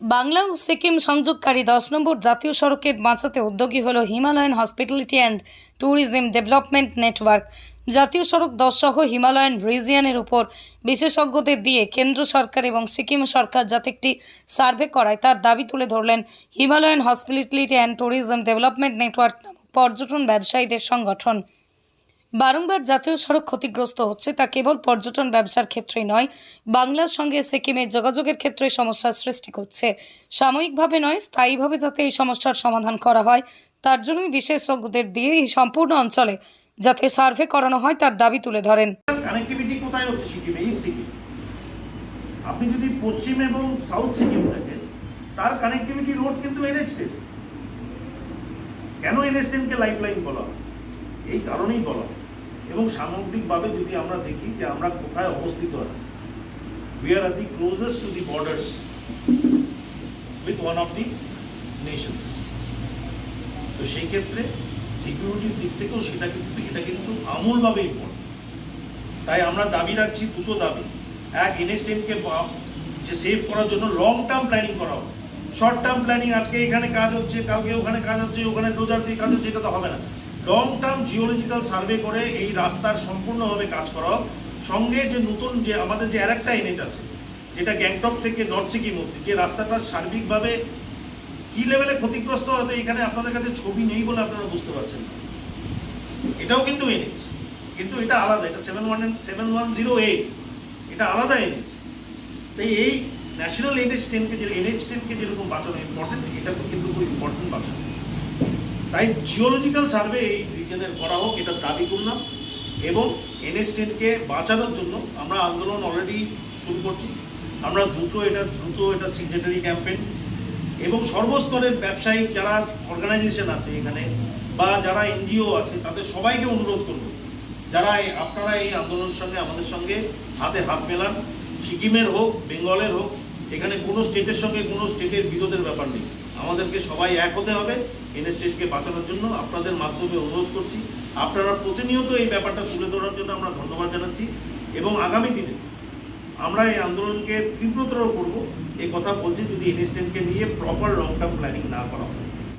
বাংলা ও সিকিম সংযোগকারী দশ নম্বর জাতীয় সড়কের বাঁচাতে উদ্যোগী হল Himalayan hospitality and tourism development network. জাতীয় সড়ক দশ সহ হিমালয়ান রিজিয়ানের উপর বিশেষজ্ঞদের দিয়ে কেন্দ্র সরকার এবং সিকিম সরকার যাতে একটি সার্ভে করায়, তার দাবি তুলে ধরলেন Himalayan hospitality and tourism development network পর্যটন ব্যবসায়ীদের সংগঠন। বারংবার জাতীয় সড়ক ক্ষতিগ্রস্ত হচ্ছে তা কেবল পর্যটন ব্যবসার ক্ষেত্রেই নয়, বাংলার সঙ্গে সিকিমের যোগাযোগের ক্ষেত্রে সমস্যার সৃষ্টি করছে। সাময়িকভাবে নয়, স্থায়ীভাবে যাতে এই সমস্যার সমাধান করা হয়, তার জন্যই বিশেষজ্ঞদের দিয়ে এই সম্পূর্ণ অঞ্চলে যাতে সার্ভে করানো হয় তার দাবি তুলে ধরেন। আপনি যদি পশ্চিম এবং সাউথ সিকিম দেখেন, তার কানেক্টিভিটি রোড কিন্তু এনএচ কেন এনএচ টেনকে লাইফ লাইন বলা এই কারণেই বলা। এবং সামগ্রিকভাবে যদি আমরা দেখি যে আমরা কোথায় অবস্থিত আছি we are at the closest to the borders with one of the nations. তো সেই ক্ষেত্রে সিকিউরিটির দিক থেকেও সেটা কিন্তু, এটা কিন্তু আমূলভাবে ইম্পর্টেন্ট তাই আমরা দাবি রাখছি, দুটো দাবি। এক এনএসটিএমকে যে সেভ করার জন্য লং টার্ম প্ল্যানিং করা হবে শর্ট টার্ম প্ল্যানিং আজকে এখানে কাজ হচ্ছে, কালকে ওখানে কাজ হচ্ছে, ওখানে ডোজার দিয়ে কাজ হচ্ছে, এটা তো হবে না। লং টার্ম জিওলজিক্যাল সার্ভে করে এই রাস্তার সম্পূর্ণভাবে কাজ করা হোক। সঙ্গে যে নতুন যে আমাদের যে আরেকটা এনএচ আছে, যেটা গ্যাংটক থেকে নর্থ সিকিম অব্দি যে রাস্তাটা সার্বিকভাবে কি লেভেলে ক্ষতিগ্রস্ত হয়তো এখানে আপনাদের কাছে ছবি নেই বলে আপনারা বুঝতে পারছেন না। এটাও কিন্তু এনএচ কিন্তু এটা আলাদা, এটা seven one seven one zero eight এটা আলাদা এনএচ তাই এই ন্যাশনাল এনএচ টেনকে যে এনএচ টেনকে যেরকম বাঁচানো ইম্পর্টেন্ট এটা কিন্তু খুব ইম্পর্টেন্ট বাঁচানো। তাই জিওলজিক্যাল সার্ভে এই রিজনের করা হোক, এটা দাবি করলাম। এবং এনএচ টেনকে বাঁচানোর জন্য আমরা আন্দোলন অলরেডি শুরু করছি। আমরা দ্রুত এটা দ্রুত এটা সিগনেটারি ক্যাম্পেন এবং সর্বস্তরের ব্যবসায়িক যারা অর্গানাইজেশন আছে এখানে বা যারা এনজিও আছে, তাদের সবাইকে অনুরোধ করব, যারা আপনারা এই আন্দোলনের সঙ্গে, আমাদের সঙ্গে হাতে হাত মেলান। সিকিমের হোক, বেঙ্গলের হোক, এখানে কোনো স্টেটের সঙ্গে কোনো স্টেটের বিরোধের ব্যাপার নেই। আমাদেরকে সবাই এক হতে হবে। এনএসটিকে বাঁচানোর জন্য আপনাদের মাধ্যমে অনুরোধ করছি। আপনারা প্রতিনিয়ত এই ব্যাপারটা তুলে ধরার জন্য আমরা ধন্যবাদ জানাচ্ছি এবং আগামী দিনে আমরা এই আন্দোলনকে তীব্রতর করব। এই কথা বলছি যদি এনএসটেনকে নিয়ে প্রপার লং টার্ম প্ল্যানিং না করা হয়।